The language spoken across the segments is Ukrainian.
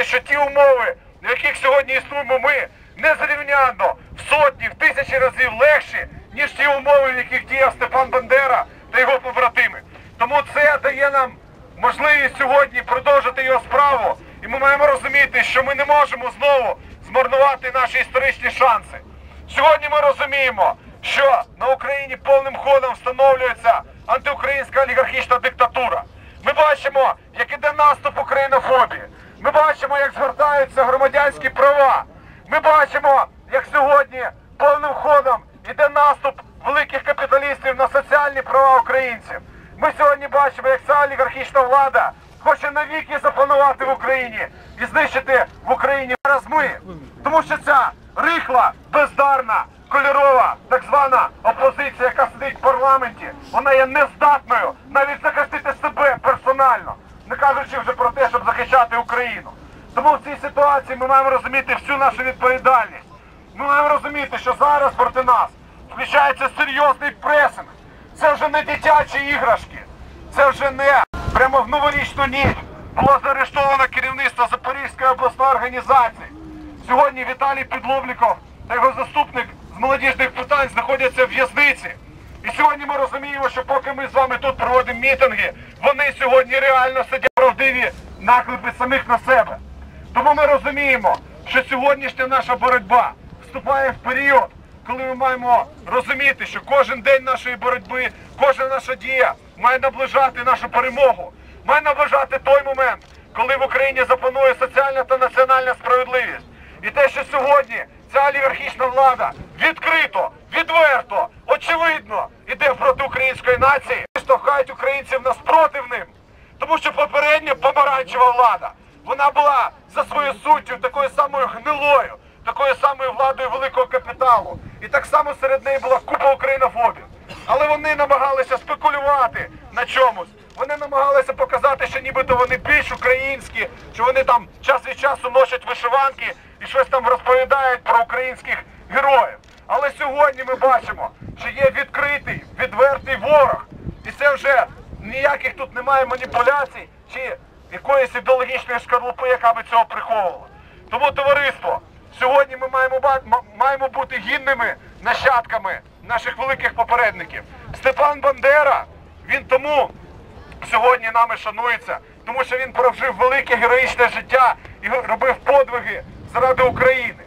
що ті умови, в яких сьогодні існуємо ми, незрівнянно в сотні, в тисячі разів легші, ніж ті умови, в яких діяв Степан Бандера та його побратими. Тому це дає нам можливість сьогодні продовжити його справу. І ми маємо розуміти, що ми не можемо знову змарнувати наші історичні шанси. Сьогодні ми розуміємо, що на Україні повним ходом встановлюється антиукраїнська олігархічна диктатура. Ми бачимо, як іде наступ українофобії. Ми бачимо, як згортаються громадянські права. Ми бачимо, як сьогодні повним ходом іде наступ великих капіталістів на соціальні права українців. Ми сьогодні бачимо, як ця олігархічна влада хоче навіки запанувати в Україні і знищити в Україні зараз ми. Тому що ця рихла, бездарна, кольорова, так звана опозиція, яка сидить в парламенті, вона є нездатною навіть захистити кажучи вже про те, щоб захищати Україну. Тому в цій ситуації ми маємо розуміти всю нашу відповідальність. Ми маємо розуміти, що зараз проти нас включається серйозний пресинг. Це вже не дитячі іграшки, це вже не прямо в новорічну ніч було заарештовано керівництво Запорізької обласної організації. Сьогодні Віталій Підловліков та його заступник з молодіжних питань знаходяться в в'язниці. І сьогодні ми розуміємо, що поки ми з вами тут проводимо мітинги, вони сьогодні реально сидять правдиві наклепи самих на себе. Тому ми розуміємо, що сьогоднішня наша боротьба вступає в період, коли ми маємо розуміти, що кожен день нашої боротьби, кожна наша дія має наближати нашу перемогу, має наближати той момент, коли в Україні запанує соціальна та національна справедливість. І те, що сьогодні ця олігархічна влада відкрито, відверто, очевидно іде проти української нації, штовхають українців на спротив ним. Тому що попередня помаранчева влада, вона була за своєю суттю такою самою гнилою, такою самою владою великого капіталу. І так само серед неї була купа українофобів. Але вони намагалися спекулювати на чомусь. Вони намагалися показати, що нібито вони більш українські, що вони там час від часу носять вишиванки і щось там розповідають про українських героїв. Але сьогодні ми бачимо, що є відкритий, відвертий ворог. І це вже ніяких тут немає маніпуляцій чи якоїсь ідеологічної шкарлупи, яка би цього приховувала. Тому, товариство, сьогодні ми маємо, маємо бути гідними нащадками наших великих попередників. Степан Бандера, він тому сьогодні нами шанується, тому що він прожив велике героїчне життя і робив подвиги заради України.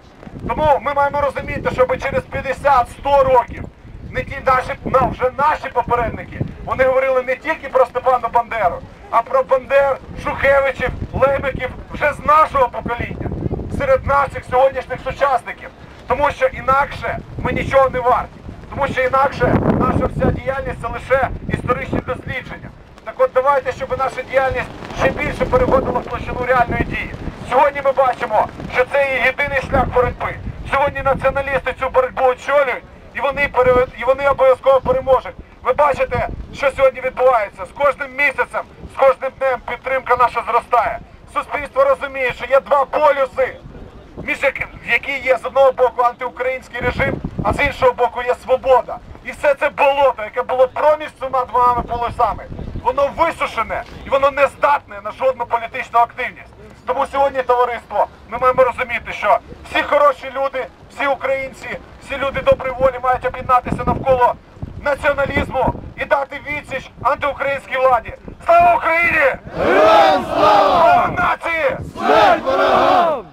Тому ми маємо розуміти, щоб через 50-100 років не ті наші, вже наші попередники, вони говорили тільки про Степана Бандеру, а про Бандер, Шухевичів, Лемиків вже з нашого покоління, серед наших сьогоднішніх сучасників. Тому що інакше ми нічого не варті. Тому що інакше наша вся діяльність це лише історичні дослідження. Так от давайте, щоб наша діяльність ще більше переходила в площину реальної дії. Сьогодні ми бачимо, що це є єдиний шлях боротьби. Сьогодні націоналісти цю боротьбу очолюють і вони пере- і вони обов'язково переможуть. Ви бачите, що сьогодні відбувається. З кожним місяцем, з кожним днем підтримка наша зростає. Суспільство розуміє, що є два полюси між в є з одного боку антиукраїнський режим, а з іншого боку є свобода. І все це болото, яке було проміж цими двома полюсами, воно висушене і воно не здатне на жодну політичну активність. Тому сьогодні, товариство, ми маємо розуміти, що всі хороші люди, всі українці, всі люди доброї волі мають об'єднатися навколо націоналізму і дати відсіч антиукраїнській владі. Слава Україні! Героям слава! Слава нації! Смерть